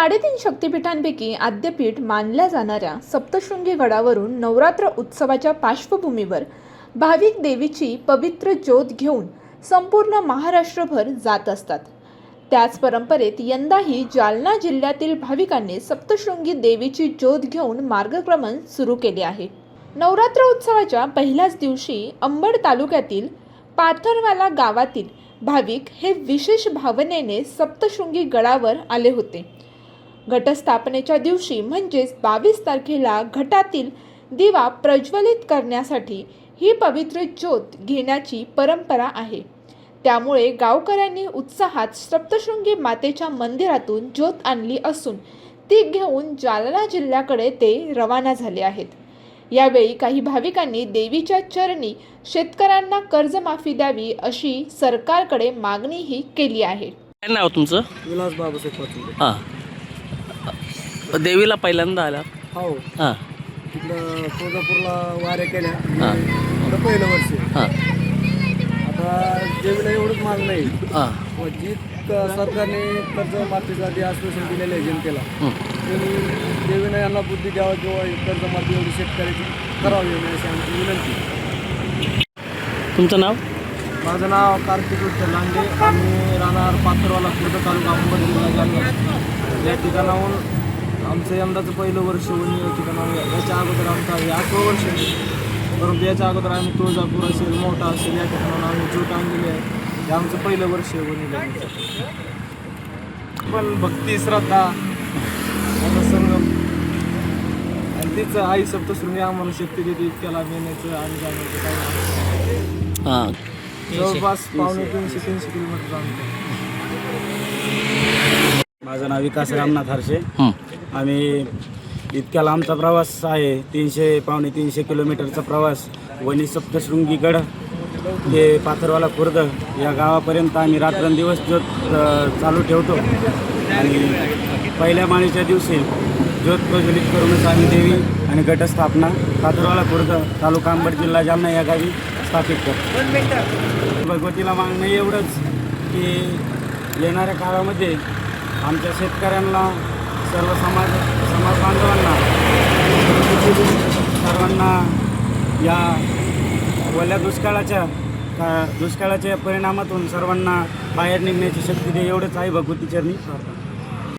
साडेतीन शक्तिपीठांपैकी आद्यपीठ मानल्या जाणाऱ्या सप्तशृंगी गडावरून नवरात्र उत्सवाच्या पार्श्वभूमीवर भाविक देवीची पवित्र ज्योत घेऊन संपूर्ण महाराष्ट्रभर जात असतात. त्याच परंपरेत यंदाही जालना जिल्ह्यातील भाविकांनी सप्तशृंगी देवीची ज्योत घेऊन मार्गक्रमण सुरू केले आहे. नवरात्र उत्सवाच्या पहिल्याच दिवशी अंबड तालुक्यातील पाथरवाला गावातील भाविक हे विशेष भावनेने सप्तशृंगी गडावर आले होते. घटस्थापनेच्या दिवशी म्हणजेच बावीस तारखेला घटातील दिवा प्रज्वलित करण्यासाठी ही पवित्र ज्योत घेण्याची परंपरा आहे. त्यामुळे गावकऱ्यांनी उत्साहात सप्तशृंगी मातेच्या मंदिरातून ज्योत आणली असून ती घेऊन जालना जिल्ह्याकडे ते रवाना झाले आहेत. यावेळी काही भाविकांनी देवीच्या चरणी शेतकऱ्यांना कर्जमाफी द्यावी अशी सरकारकडे मागणीही केली आहे. काय नाव तुमचं? विलास बाबासाहेब पाटील हां. देवीला पहिल्यांदा आला. हो. हां. तिकडं तुळजापूरला वाऱ्या केल्या. हां. इकडं पहिलं वर्ष. आहे. हां. आता देवीला एवढंच मान नाही हां. व जी क- सरकारने कर्ज माफीसाठी आश्वासन दिलेलं आहे जनतेला. हं. त्यांनी देवीनं यांना बुद्धी द्यावा किंवा कर्ज माफी एवढी शेतकऱ्याची करावी अशी आमची विनंती तुमचं नाव? माझं नाव कार्तिक विठ्ठल लांडे. आम्ही राहणार पाथरवाला खुर्द तालुका अंबड जिल्हा जालना. या ठिकाणाहून आमचं यंदाचं पहिलं वर्ष वणी या ठिकाणावर याच्या अगोदर आमचं हे आठवं वर्ष. परंतु याच्या अगोदर आम्ही तुळजापूर असेल मोठा असेल या ठिकाणाहून आम्ही ज्योत आणलेली आहे. हे आमचं पहिलं वर्ष आहे. वणीला पण भक्ती श्रद्धा याचा संगम. आणि तीच आई सप्तशृंगी आम्हाला शक्ती देते इतक्या लाभ येण्याचं आणि जाण्याचं हां. जवळपास पावणे तीनशे तीनशे किलोमीटर आमचं माझं नाव विकास रामनाथ हरशे हं. आम्ही इतक्या लांबचा प्रवास आहे तीनशे पावणे तीनशे किलोमीटरचा प्रवास वणी सप्तशृंगी गड ते पाथरवाला खुर्द या गावापर्यंत आम्ही रात्रंदिवस ज्योत चालू ठेवतो. आणि पहिल्या माळीच्या दिवशी ज्योत प्रज्वलित करूनच आम्ही देवी आणि गटस्थापना पाथरवाला खुर्द तालुका अंबड जिल्हा जालना या गावी स्थापित करतो. भगवतीला मागणं एवढंच की येणाऱ्या काळामध्ये आमच्या शेतकऱ्यांना सर्व समाज समाज बांधवांना सर्वांना या ओल्या दुष्काळाच्या दुष्काळाच्या परिणामातून सर्वांना बाहेर निघण्याची शक्ती दे एवढंच आहे भगवती चरणी प्रार्थना.